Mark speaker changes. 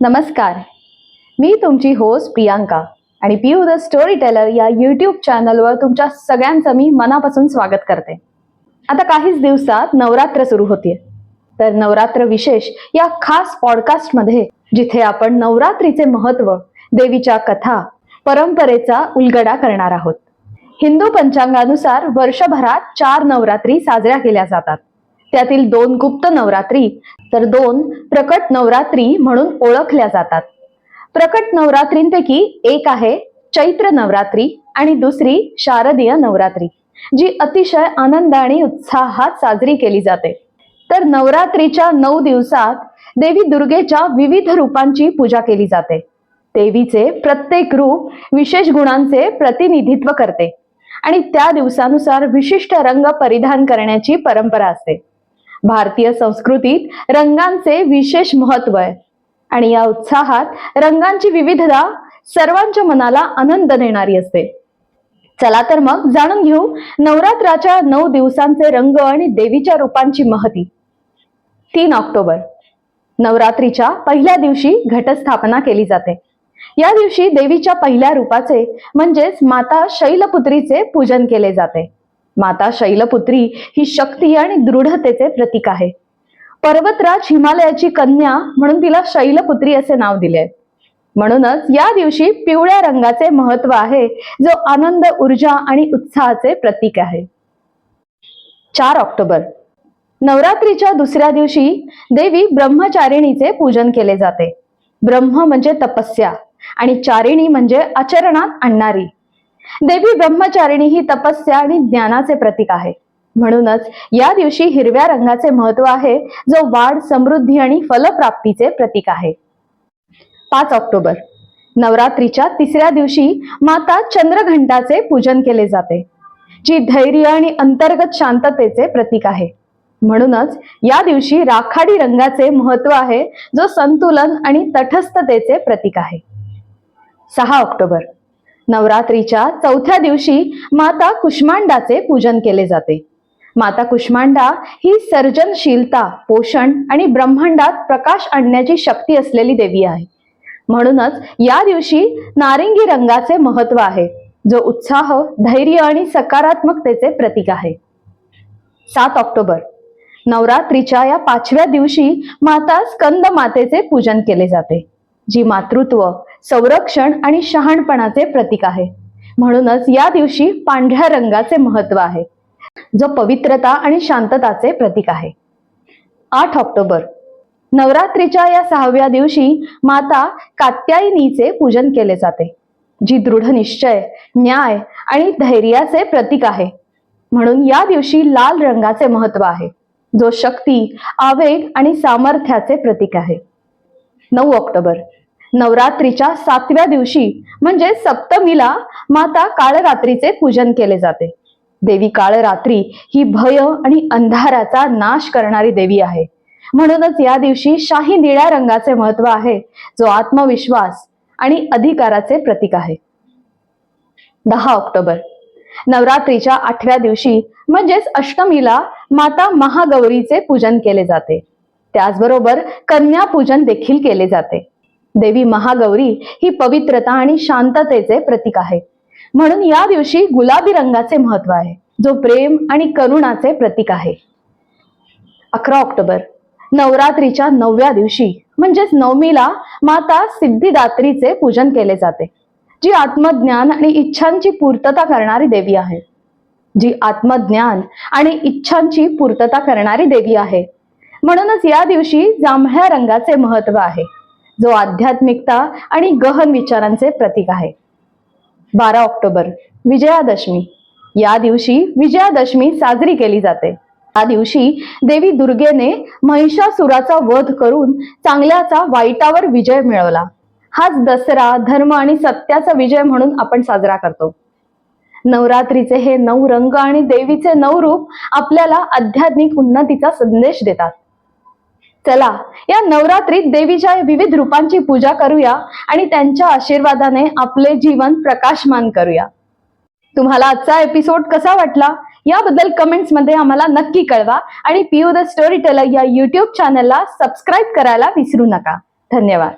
Speaker 1: नमस्कार. मी तुमची होस्ट प्रियांका आणि पियू द स्टोरी टेलर या यूट्यूब चॅनलवर तुमच्या सगळ्यांचं मी मनापासून स्वागत करते. आता काहीच दिवसात नवरात्र सुरू होतीये. तर नवरात्र विशेष या खास पॉडकास्टमध्ये जिथे आपण नवरात्रीचे महत्त्व देवीच्या कथा परंपरेचा उलगडा करणार आहोत. हिंदू पंचांगानुसार वर्षभरात चार नवरात्री साजऱ्या केल्या जातात. त्यातील दोन गुप्त नवरात्री तर दोन प्रकट नवरात्री म्हणून ओळखल्या जातात. प्रकट नवरात्रींपैकी एक आहे चैत्र नवरात्री आणि दुसरी शारदीय नवरात्री जी अतिशय आनंद आणि उत्साहात साजरी केली जाते. तर नवरात्रीच्या नऊ दिवसात देवी दुर्गेच्या विविध रूपांची पूजा केली जाते. देवीचे प्रत्येक रूप विशेष गुणांचे प्रतिनिधित्व करते आणि त्या दिवसानुसार विशिष्ट रंग परिधान करण्याची परंपरा असते. भारतीय संस्कृतीत रंगांचे विशेष महत्त्व आहे. आणि या उत्साहात रंगांची विविधता सर्वांच्या मनाला आनंद देणारी असते. चला तर मग जाणून घेऊ नवरात्राच्या नऊ दिवसांचे रंग आणि देवीच्या रूपांची महती. तीन ऑक्टोबर. नवरात्रीच्या पहिल्या दिवशी घटस्थापना केली जाते. या दिवशी देवीच्या पहिल्या रूपाचे म्हणजेच माता शैलपुत्रीचे पूजन केले जाते. माता शैलपुत्री ही शक्ती आणि दृढतेचे प्रतीक आहे. पर्वतराज हिमालयाची कन्या म्हणून तिला शैलपुत्री असे नाव दिले. म्हणूनच या दिवशी पिवळ्या रंगाचे महत्त्व आहे जो आनंद ऊर्जा आणि उत्साहाचे प्रतीक आहे. चार ऑक्टोबर. नवरात्रीच्या दुसऱ्या दिवशी देवी ब्रह्मचारिणीचे पूजन केले जाते. ब्रह्म म्हणजे तपस्या आणि चारिणी म्हणजे आचरणात आणणारी. देवी ब्रह्मचारिणी ही तपस्या आणि ज्ञानाचे प्रतीक आहे. म्हणूनच या दिवशी हिरव्या रंगाचे महत्त्व आहे जो वाढ समृद्धी आणि फलप्राप्तीचे प्रतीक आहे. पाच ऑक्टोबर नवरात्रीच्या तिसऱ्या दिवशी माता चंद्रघंटाचे पूजन केले जाते जी धैर्य आणि अंतर्गत शांततेचे प्रतीक आहे. म्हणूनच या दिवशी राखाडी रंगाचे महत्त्व आहे जो संतुलन आणि तटस्थतेचे प्रतीक आहे. सहा ऑक्टोबर नवरात्रीच्या चौथ्या दिवशी माता कुष्मांडाचे पूजन केले जाते. माता कुष्मांडा ही सर्जनशीलता पोषण आणि ब्रह्मांडात प्रकाश आणण्याची शक्ती असलेली देवी आहे. म्हणूनच या दिवशी नारिंगी रंगाचे महत्त्व आहे जो उत्साह धैर्य आणि सकारात्मकतेचे प्रतीक आहे. सात ऑक्टोबर नवरात्रीच्या या पाचव्या दिवशी माता स्कंद मातेचे पूजन केले जाते जी मातृत्व संरक्षण आणि शहाणपणाचे प्रतीक आहे. म्हणूनच या दिवशी पांढऱ्या रंगाचे महत्त्व आहे. जो पवित्रता आणि शांतताचे प्रतीक आहे. आठ ऑक्टोबर. नवरात्रीच्या या सहाव्या दिवशी माता कात्यायनीचे पूजन केले जाते जी दृढ निश्चय न्याय आणि धैर्याचे प्रतीक आहे. म्हणून या दिवशी लाल रंगाचे महत्त्व आहे जो शक्ती आवेग आणि सामर्थ्याचे प्रतीक आहे. नऊ ऑक्टोबर. नवरात्रीच्या सातव्या दिवशी म्हणजे सप्तमीला माता काळरात्रीचे पूजन केले जाते. देवी काळरात्री ही भय आणि अंधाराचा नाश करणारी देवी आहे. म्हणूनच या दिवशी शाही निळ्या रंगाचे महत्त्व आहे जो आत्मविश्वास आणि अधिकाराचे प्रतीक आहे. दहा ऑक्टोबर. नवरात्रीच्या आठव्या दिवशी म्हणजेच अष्टमीला माता महागौरीचे पूजन केले जाते. त्याचबरोबर कन्या पूजन देखील केले जाते. देवी महागौरी ही पवित्रता आणि शांततेचे प्रतीक आहे. म्हणून या दिवशी गुलाबी रंगाचे महत्त्व आहे. जो प्रेम आणि करुणाचे प्रतीक आहे. अकरा ऑक्टोबर नवरात्रीच्या नवव्या दिवशी म्हणजेच नवमीला माता सिद्धिदात्रीचे पूजन केले जाते जी आत्मज्ञान आणि इच्छांची पूर्तता करणारी देवी आहे. जी आत्मज्ञान आणि इच्छांची पूर्तता करणारी देवी आहे. म्हणूनच या दिवशी जांभळ्या रंगाचे महत्त्व आहे. जो आध्यात्मिकता आणि गहन विचारांचे प्रतीक आहे. बारा ऑक्टोबर विजयादशमी. या दिवशी विजयादशमी साजरी केली जाते. या दिवशी देवी दुर्गेने महिषासुराचा वध करून चांगल्याचा वाईटावर विजय मिळवला. हाच दसरा धर्म आणि सत्याचा विजय म्हणून आपण साजरा करतो. नवरात्रीचे हे नऊ रंग आणि देवीचे नऊ रूप आपल्याला आध्यात्मिक उन्नतीचा संदेश देतात. चला या नवरात्रीत देवीच्या विविध रूपांची पूजा करूया आणि त्यांच्या आशीर्वादाने आपले जीवन प्रकाशमान करूया. तुम्हाला आजचा एपिसोड कसा वाटला? याबद्दल कमेंट्समध्ये आम्हाला नक्की कळवा आणि पीयू द स्टोरी टेलर या युट्यूब चॅनलला सबस्क्राईब करायला विसरू नका. धन्यवाद.